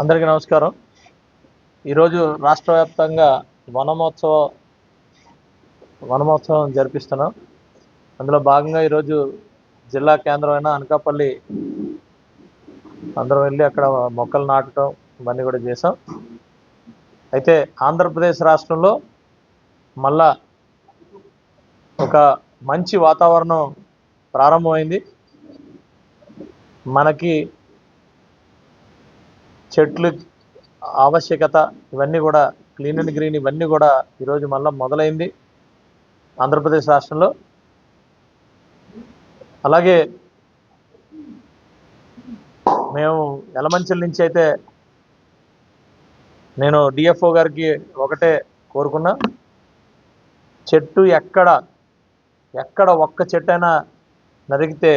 అందరికీ నమస్కారం. ఈరోజు రాష్ట్ర వ్యాప్తంగా వనమహోత్సవ వనమహోత్సవం జరిపిస్తున్నాం. అందులో భాగంగా ఈరోజు జిల్లా కేంద్రమైన అనకాపల్లి అందరం వెళ్ళి అక్కడ మొక్కలు నాటడం ఇవన్నీ కూడా చేసాం అయితే ఆంధ్రప్రదేశ్ రాష్ట్రంలో మళ్ళా ఒక మంచి వాతావరణం ప్రారంభమైంది. మనకి చెట్లు ఆవశ్యకత ఇవన్నీ కూడా క్లీన్ అండ్ గ్రీన్ ఇవన్నీ కూడా ఈరోజు మళ్ళీ మొదలైంది ఆంధ్రప్రదేశ్ రాష్ట్రంలో. అలాగే మేము ఎలమంచిల నుంచి అయితే నేను డిఎఫ్ఓ గారికి ఒకటే కోరుకున్నా. చెట్టు ఎక్కడ ఎక్కడ ఒక్క చెట్టు అయినా నరికితే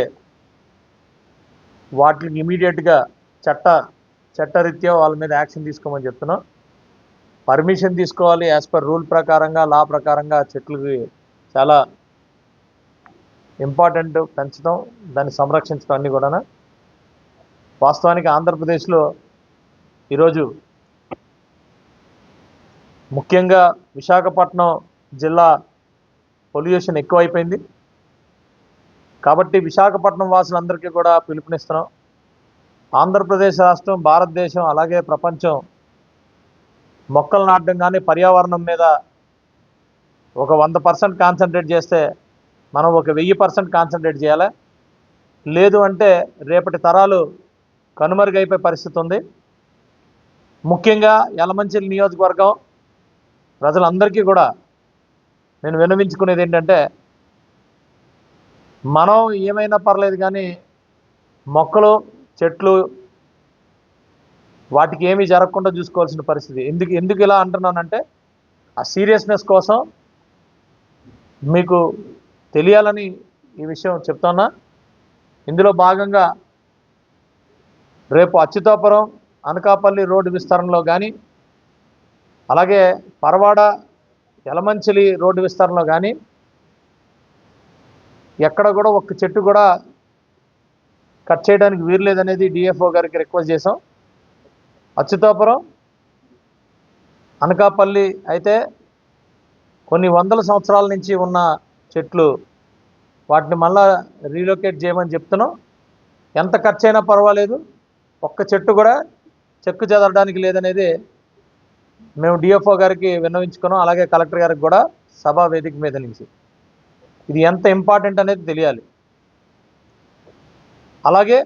వాటికి ఇమీడియట్గా చట్ట చట్టరీత్యా వాళ్ళ మీద యాక్షన్ తీసుకోమని చెప్తున్నాం. పర్మిషన్ తీసుకోవాలి యాజ్ పర్ రూల్ ప్రకారంగా లా ప్రకారంగా చెట్లకి చాలా ఇంపార్టెంట్ పెంచడం దాన్ని సంరక్షించడం అన్నీ కూడా వాస్తవానికి ఆంధ్రప్రదేశ్లో ఈరోజు ముఖ్యంగా విశాఖపట్నం జిల్లా పొల్యూషన్ ఎక్కువైపోయింది. కాబట్టి విశాఖపట్నం వాసులందరికీ కూడా పిలుపునిస్తున్నాం. ఆంధ్రప్రదేశ్ రాష్ట్రం భారతదేశం అలాగే ప్రపంచం మొక్కలు నాటడం కానీ పర్యావరణం మీద ఒక వంద పర్సెంట్ కాన్సన్ట్రేట్ చేస్తే మనం ఒక వెయ్యి పర్సెంట్ కాన్సన్ట్రేట్ చేయాలి? లేదు అంటే రేపటి తరాలు కనుమరుగైపోయే పరిస్థితి ఉంది. ముఖ్యంగా యలమంచిలి నియోజకవర్గం ప్రజలందరికీ కూడా నేను విన్నవించుకునేది ఏంటంటే మనం ఏమైనా పర్లేదు కానీ మొక్కలు చెట్లు వాటికి ఏమీ జరగకుండా చూసుకోవాల్సిన పరిస్థితి. ఎందుకు ఎందుకు ఇలా అంటున్నానంటే ఆ సీరియస్నెస్ కోసం మీకు తెలియాలని ఈ విషయం చెప్తున్నా. ఇందులో భాగంగా రేపు అచ్యుతాపురం అనకాపల్లి రోడ్డు విస్తరణలో కానీ అలాగే పరవాడ యలమంచిలి రోడ్డు విస్తరణలో కానీ ఎక్కడ కూడా ఒక్క చెట్టు కూడా కట్ చేయడానికి వీరలేదనేది డిఎఫ్ఓ గారికి రిక్వెస్ట్ చేసాం అచ్యుతాపురం అనకాపల్లి అయితే కొన్ని వందల సంవత్సరాల నుంచి ఉన్న చెట్లు వాటిని మళ్ళా రీలొకేట్ చేయమని చెప్తున్నాం. ఎంత ఖర్చు అయినా పర్వాలేదు. ఒక్క చెట్టు కూడా చెక్కు చెదరడానికి లేదనేది మేము డిఎఫ్ఓ గారికి విన్నవించుకున్నాం. అలాగే కలెక్టర్ గారికి కూడా సభా వేదిక మీద నుంచి. ఇది ఎంత ఇంపార్టెంట్ అనేది తెలియాలి. అలాగే